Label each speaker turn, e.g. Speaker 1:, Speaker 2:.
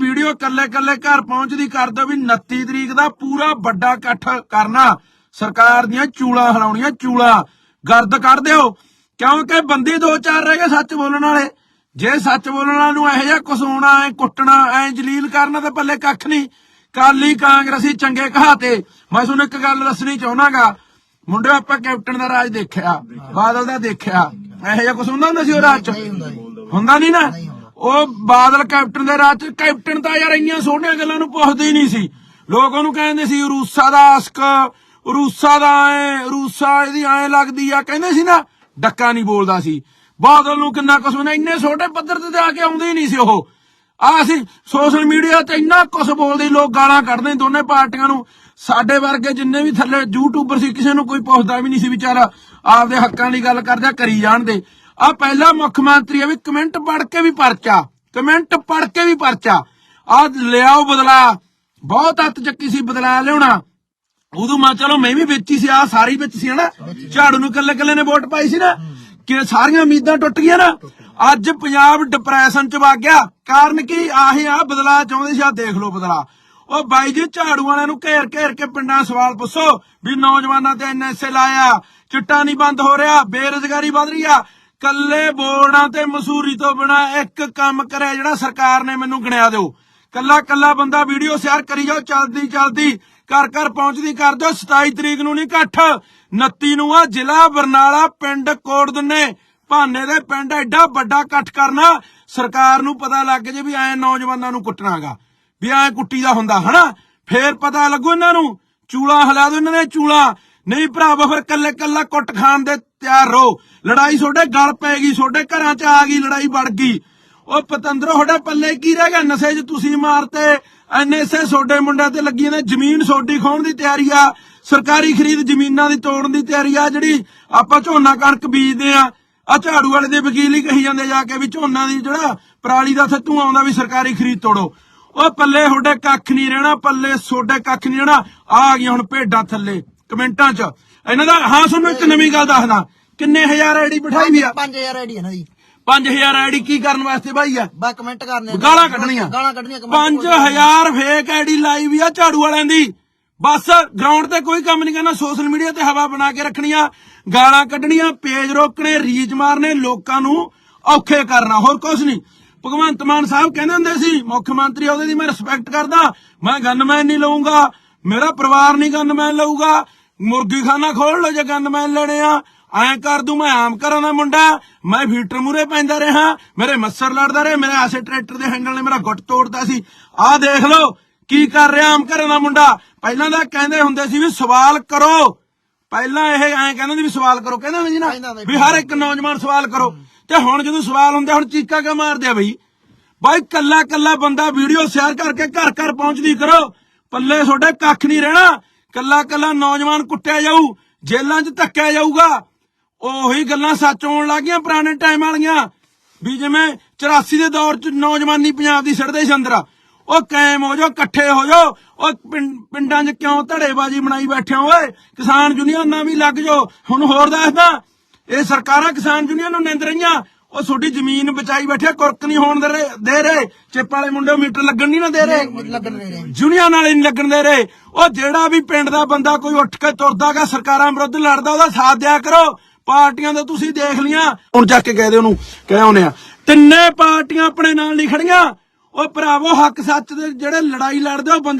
Speaker 1: Video ਕੱਲੇ ਕੱਲੇ ਘਰ ਪਹੁੰਚਦੀ ਕਰ ਦਿਓ ਵੀ 29 ਤਰੀਕ ਦਾ ਪੂਰਾ ਵੱਡਾ ਇਕੱਠ ਕਰਨਾ। ਸਰਕਾਰ ਦੀਆਂ ਚੂਲਾਂ ਹਲਾਉਣੀਆਂ ਚੂਲਾਂ ਗਰਦ ਕੱਢ ਦਿਓ। ਕਿਉਂਕਿ ਬੰਦੇ ਦੋ ਚਾਰ ਰਹਿ ਗਏ ਸੱਚ ਬੋਲਣ ਵਾਲੇ। ਜੇ ਸੱਚ ਬੋਲਣ ਵਾਲਿਆਂ ਨੂੰ ਇਹੋ ਜਿਹਾ ਕਸਾਉਣਾ ਐ ਕੁੱਟਣਾ ਐ ਜਲੀਲ ਕਰਨਾ ਤਾਂ ਪੱਲੇ ਕੱਖ ਨਹੀਂ। ਕਾਲੀ ਕਾਂਗਰਸੀ ਚੰਗੇ ਕਹਾਤੇ ਮੈਂ ਤੁਹਾਨੂੰ ਇੱਕ ਗੱਲ ਦੱਸਣੀ ਚਾਹਣਾਗਾ ਮੁੰਡੇ ਆਪਾਂ ਕੈਪਟਨ ਦਾ ਰਾਜ ਦੇਖਿਆ ਬਾਦਲ ਦਾ ਦੇਖਿਆ। ਇਹੋ ਜਿਹਾ ਕੁਛ ਹੁੰਦਾ ਹੁੰਦਾ ਸੀ ਉਹ ਰਾਜ ਚ? ਹੁੰਦਾ ਨਹੀਂ ਨਾ? ਉਹ ਬਾਦਲ ਕੈਪਟਨ ਦੇ ਰਾਜ ਚ ਕੈਪਟਨ ਤਾਂ ਯਾਰ ਇੰਨੀਆਂ ਛੋਟੀਆਂ ਗੱਲਾਂ ਨੂੰ ਪੁੱਛਦੇ ਹੀ ਨਹੀਂ ਸੀ। ਲੋਕ ਉਹਨੂੰ ਕਹਿੰਦੇ ਸੀ, ਰੂਸਾ ਦਾ ਆਸਕ ਰੂਸਾ ਦਾ ਐ, ਰੂਸਾ ਇਹਦੀ ਐ ਲੱਗਦੀ ਆ। ਕਹਿੰਦੇ ਸੀ ਨਾ, ਡੱਕਾ ਨਹੀਂ ਬੋਲਦਾ ਸੀ। ਬਾਦਲ ਨੂੰ ਕਿੰਨਾ ਕੁਛ ਬਣਾ ਇੰਨੇ ਛੋਟੇ ਪੱਧਰ ਤੇ ਆ ਕੇ ਆਉਂਦੇ ਹੀ ਨਹੀਂ ਸੀ ਉਹ। ਆ ਅਸੀਂ ਸੋਸ਼ਲ ਮੀਡੀਆ ਤੇ ਇੰਨਾ ਕੁਛ ਬੋਲਦੇ, ਲੋਕ ਗਾਲਾਂ ਕੱਢਦੇ ਦੋਨੇ ਪਾਰਟੀਆਂ ਨੂੰ। ਸਾਡੇ ਵਰਗੇ ਜਿੰਨੇ ਵੀ ਥੱਲੇ ਯੂਟਿਊਬਰ ਸੀ, ਕਿਸੇ ਨੂੰ ਕੋਈ ਪੁੱਛਦਾ ਵੀ ਨਹੀਂ ਸੀ ਵਿਚਾਰਾ। ਆਪਦੇ ਹੱਕਾਂ ਦੀ ਗੱਲ ਕਰਦਾ, ਕਰੀ ਜਾਣਦੇ। ਆ ਪਹਿਲਾ ਮੁੱਖ ਮੰਤਰੀ ਆ ਵੀ ਕਮੈਂਟ ਪੜ੍ਹ ਕੇ ਵੀ ਪਰਚਾ ਕਮੈਂਟ ਪੜ੍ਹ ਕੇ ਵੀ ਪਰਚਾ। ਆ ਲਿਆਓ ਬਦਲਾ ਬਹੁਤ ਹੱਥ ਚੱਕੀ ਸੀ ਬਦਲਾ ਲਿਆਉਣਾ। ਉਦੋਂ ਮੈਂ ਚਲੋ ਮੈਂ ਵੀ ਵਿੱਚ ਹੀ ਸੀ ਆ ਸਾਰੀ ਵਿੱਚ ਸੀ ਹਨਾ। ਝਾੜੂ ਨੂੰ ਕੱਲੇ ਕੱਲੇ ਨੇ ਵੋਟ ਪਾਈ ਸੀ ਨਾ। ਕਿ ਸਾਰੀਆਂ ਉਮੀਦਾਂ ਟੁੱਟ ਗਈਆਂ ਨਾ। ਅੱਜ ਪੰਜਾਬ ਡਿਪਰੈਸ਼ਨ ਚ ਵਗ ਗਿਆ। ਕਾਰਨ ਕੀ? ਆਹੀ ਆ ਬਦਲਾ ਚਾਹੁੰਦੇ ਸੀ ਆ ਦੇਖ ਲਓ ਬਦਲਾ। ਉਹ ਬਾਈ ਜੀ ਝਾੜੂ ਵਾਲਿਆਂ ਨੂੰ ਘੇਰ ਘੇਰ ਕੇ ਪਿੰਡਾਂ ਸਵਾਲ ਪੁੱਛੋ। ਵੀ ਨੌਜਵਾਨਾਂ ਤੇ ਐਨਐਸਏ ਲਾਇਆ ਚਿੱਟਾ ਨਹੀਂ ਬੰਦ ਹੋ ਰਿਹਾ ਬੇਰੁਜ਼ਗਾਰੀ ਵਧ ਰਹੀ ਆ। ਕੱਲੇ ਬੋਰਡਾਂ ਤੇ ਮਸੂਰੀ ਤੋਂ ਬਿਨਾ ਇੱਕ ਕੰਮ ਕਰਿਆ ਜਿਹੜਾ ਸਰਕਾਰ ਨੇ ਮੈਨੂੰ ਗਿਣਿਆ ਦਿਓ। ਕੱਲਾ ਕੱਲਾ ਬੰਦਾ ਵੀਡੀਓ ਸ਼ੇਅਰ ਕਰੀ ਜਾਓ, ਚਲਦੀ ਚਲਦੀ ਘਰ ਘਰ ਪਹੁੰਚਦੀ ਕਰ ਦਿਓ। 27 ਤਰੀਕ ਨੂੰ ਨਹੀਂ ਇਕੱਠ 29 ਨੂੰ ਆ ਜ਼ਿਲ੍ਹਾ ਬਰਨਾਲਾ, ਪਿੰਡ ਕੋਟਦੁੰਨੇ ਭਾਨੇ ਦੇ ਪਿੰਡ ਐਡਾ ਵੱਡਾ ਇਕੱਠ ਕਰਨਾ, ਸਰਕਾਰ ਨੂੰ ਪਤਾ ਲੱਗ ਜੇ ਵੀ ਐ ਨੌਜਵਾਨਾਂ ਨੂੰ ਕੁੱਟਣਾਗਾ। ਵੀ ਐ ਕੁੱਟੀ ਦਾ ਹੁੰਦਾ, ਹਨਾ? ਫੇਰ ਪਤਾ ਲੱਗੂ ਇਹਨਾਂ ਨੂੰ। ਚੂਲਾ ਹਿਲਾ ਦਿਓ ਇਹਨਾਂ ਨੇ ਚੂਲਾ। ਨਹੀਂ ਭਰਾਵਾ, ਫਿਰ ਕੱਲੇ ਕੱਲਾ ਕੁੱਟ ਖਾਣ ਦੇ ਤਿਆਰ ਰਹੋ। ਲੜਾਈ ਤੁਹਾਡੇ ਗਲ ਪੈ ਗਈ, ਤੁਹਾਡੇ ਘਰਾਂ 'ਚ ਆ ਗਈ, ਲੜਾਈ ਵੜ ਗਈ। ਉਹ ਪਤੰਦਰੋ, ਤੁਹਾਡੇ ਪੱਲੇ ਕੀ ਰਹਿ ਗਿਆ? ਨਸ਼ੇ 'ਚ ਤੁਸੀਂ ਮਾਰਤੇ। ਐਨਐਸਏ ਤੁਹਾਡੇ ਮੁੰਡਿਆਂ ਤੇ ਲੱਗੀ ਨੇ। ਜ਼ਮੀਨ ਸੋਡੀ ਖਾਣ ਦੀ ਤਿਆਰੀ ਆ। ਸਰਕਾਰੀ ਖਰੀਦ ਜ਼ਮੀਨਾਂ ਦੀ ਤੋੜਨ ਦੀ ਤਿਆਰੀ ਆ, ਜਿਹੜੀ ਆਪਾਂ ਝੋਨਾ ਕਣਕ ਬੀਜਦੇ ਆ। ਆ ਝਾੜੂ ਵਾਲੇ ਦੇ ਵਕੀਲ ਹੀ ਕਹੀ ਜਾਂਦੇ ਜਾ ਕੇ ਵੀ ਝੋਨਾ ਦੀ ਜਿਹੜਾ ਪਰਾਲੀ ਦਾ ਥੱਤੂ ਆਉਂਦਾ ਵੀ ਸਰਕਾਰੀ ਖਰੀਦ ਤੋੜੋ। ਉਹ ਪੱਲੇ ਤੁਹਾਡੇ ਕੱਖ ਨਹੀਂ ਰਹਿਣਾ, ਪੱਲੇ ਤੁਹਾਡੇ ਕੱਖ ਨਹੀਂ ਰਹਿਣਾ। ਆ ਗਈਆਂ ਹੁਣ ਭੇਡਾਂ ਥੱਲੇ। ਕਮੈਂਟਾਂ 'ਚ। ਇਹਨਾਂ ਦਾ ਹਾਂ ਤੁਹਾਨੂੰ ਇੱਕ ਨਵੀਂ ਗੱਲ ਦੱਸਦਾ। ਕਿੰਨੇ ਹਜ਼ਾਰ ਆਈਡੀ ਬਿਠਾਈ ਵੀ ਆ?
Speaker 2: 5000 ਆਈਡੀ ਹੈ ਨਾ ਜੀ
Speaker 1: 5000 ਆਈਡੀ ਕੀ ਕਰਨ ਵਾਸਤੇ ਭਾਈ ਆ?
Speaker 2: ਬਾ ਕਮੈਂਟ ਕਰਨੇ ਆ।
Speaker 1: ਗਾਲਾਂ ਕੱਢਣੀਆਂ।
Speaker 2: ਗਾਲਾਂ ਕੱਢਣੀਆਂ comment
Speaker 1: 5000 ਫੇਕ ਆਈਡੀ ਲਾਈ ਵੀ ਆ ਝਾੜੂ ਵਾਲਿਆਂ ਦੀ। ਬਸ ਗਰਾਊਂਡ ਤੇ ਕੋਈ ਕੰਮ ਨਹੀਂ ਕਰਨਾ। ਸੋਸ਼ਲ ਮੀਡੀਆ ਤੇ ਹਵਾ ਬਣਾ ਕੇ ਰੱਖਣੀਆਂ। ਗਾਲਾਂ ਕੱਢਣੀਆਂ ਪੇਜ ਰੋਕਣੇ ਰੀਚ ਮਾਰਨੇ ਲੋਕਾਂ ਨੂੰ ਔਖੇ ਕਰਨਾ। ਹੋਰ ਕੁਝ ਨਹੀਂ। ਭਗਵੰਤ ਮਾਨ ਸਾਹਿਬ ਕਹਿੰਦੇ ਹੁੰਦੇ ਸੀ ਮੁੱਖ ਮੰਤਰੀ ਉਹਦੇ ਦੀ ਮੈਂ ਰਿਸਪੈਕਟ ਕਰਦਾ। ਮੈਂ ਗਨਮੈਨ ਨਹੀਂ ਲਊਂਗਾ। ਮੇਰਾ ਪਰਿਵਾਰ ਨਹੀਂ ਗਨਮੈਨ ਲਊਗਾ। ਮੁਰਗੀ ਖਾਨਾ ਖੋਲ ਲਓ ਜੇ ਗਨਮੈਨ ਲੈਣੇ ਆ। ਐਂ ਕਰ ਦੂੰ ਮੈਂ ਆਮ ਘਰਾਂ ਦਾ ਮੁੰਡਾ। ਮੈਂ ਫੀਟਰ ਮੂਰੇ ਪੈਂਦਾ ਰਿਹਾ। ਮੇਰੇ ਮੱਸਰ ਲੜਦਾ ਰਿਹਾ। ਮੇਰੇ ਆਸੇ ਟਰੈਕਟਰ ਦੇ ਹੈਂਡਲ ਨੇ ਮੇਰਾ ਗੁੱਟ ਤੋੜਦਾ ਸੀ। ਆਹ ਦੇਖ ਲਓ ਕੀ ਕਰ ਰਿਹਾ ਆਮ ਘਰਾਂ ਦਾ ਮੁੰਡਾ। ਪਹਿਲਾਂ ਤਾਂ ਕਹਿੰਦੇ ਹੁੰਦੇ ਸੀ ਵੀ ਸਵਾਲ ਕਰੋ। ਪਹਿਲਾਂ ਇਹ ਐਂ ਕਹਿੰਦੇ ਸੀ ਵੀ ਸਵਾਲ ਕਰੋ। ਕਹਿੰਦੇ ਹੁੰਦੇ ਸੀ ਨਾ ਵੀ ਹਰ ਇੱਕ ਨੌਜਵਾਨ ਸਵਾਲ ਕਰੋ। ਤੇ ਹੁਣ ਜਦੋਂ ਸਵਾਲ ਹੁੰਦੇ ਹੁਣ ਚੀਕਾ ਕਿਉਂ ਮਾਰਦੇ ਆ ਬਈ? ਬਾਈ ਕੱਲਾ ਕੱਲਾ ਬੰਦਾ ਵੀਡੀਓ ਸ਼ੇਅਰ ਕਰਕੇ ਘਰ ਘਰ ਪਹੁੰਚਦੀ ਕਰੋ। ਪੱਲੇ ਤੁਹਾਡੇ ਕੱਖ ਨਹੀਂ ਰਹਿਣਾ। ਕੱਲਾ ਕੱਲਾ ਨੌਜਵਾਨ ਕੁੱਟਿਆ ਜਾਊ, ਜੇਲ੍ਹਾਂ 'ਚ ਧੱਕਿਆ ਜਾਊਗਾ। ਉਹੀ ਗੱਲਾਂ ਸੱਚ ਹੋਣ ਲੱਗੀਆਂ ਪੁਰਾਣੇ ਟਾਈਮ ਵਾਲੀਆਂ। ਵੀ ਜਿਵੇਂ 84 ਦੇ ਦੌਰ 'ਚ ਨੌਜਵਾਨੀ ਪੰਜਾਬ ਦੀ ਸਿੱਟਦੇ ਸੀ ਅੰਦਰ। ਉਹ ਕਾਇਮ ਹੋ ਜਾਓ, ਇਕੱਠੇ ਹੋ ਜਾਓ। ਉਹ ਪਿੰਡਾਂ 'ਚ ਕਿਉਂ ਧੜੇਬਾਜ਼ੀ ਬਣਾਈ ਬੈਠੇ ਹੋ ਓਏ? ਕਿਸਾਨ ਯੂਨੀਅਨ ਨਾਲ ਵੀ ਲੱਗ ਜਾਓ। ਹੁਣ ਹੋਰ ਦੱਸਦਾ, ਇਹ ਸਰਕਾਰਾਂ ਕਿਸਾਨ ਯੂਨੀਅਨ ਨੂੰ ਨਿੰਦ ਰਹੀਆਂ। ਉਹ ਤੁਹਾਡੀ ਜ਼ਮੀਨ ਬਚਾਈ ਬੈਠੇ ਕੁਰਕ ਨਹੀਂ ਹੋਣ ਦੇ ਰਹੇ ਦੇ ਰਹੇ। ਚਿੱਪ ਵਾਲੇ ਮੁੰਡੇ ਮੀਟਰ ਲੱਗਣ ਨਹੀਂ ਨਾ ਦੇ ਰਹੇ।
Speaker 2: ਲੱਗਣ ਦੇ ਰਹੇ।
Speaker 1: ਯੂਨੀਅਨ ਵਾਲੇ ਨਹੀਂ ਲੱਗਣ ਦੇ ਰਹੇ। ਉਹ ਜਿਹੜਾ ਵੀ ਪਿੰਡ ਦਾ ਬੰਦਾ ਕੋਈ ਉੱਠ ਕੇ ਤੁਰਦਾਗਾ ਸਰਕਾਰਾਂ ਵਿਰੁੱਧ ਲੜਦਾ ਉਹਦਾ ਸਾਥ ਦਿਆ ਕਰੋ। ਪਾਰਟੀਆਂ ਦਾ ਤੁਸੀਂ ਦੇਖ ਲੀਆਂ ਹੁਣ ਜਾ ਕੇ ਕਹਿ ਦੇ ਉਹਨੂੰ ਕਹਿ ਆਉਨੇ ਆ ਤਿੰਨੇ ਪਾਰਟੀਆਂ ਆਪਣੇ ਨਾਲ ਨਹੀਂ ਖੜੀਆਂ। ਉਹ ਭਰਾਵੋ ਹੱਕ ਸੱਚ ਦੇ ਜਿਹੜੇ ਲੜਾਈ ਲੜਦੇ ਉਹ ਬੰਦੇ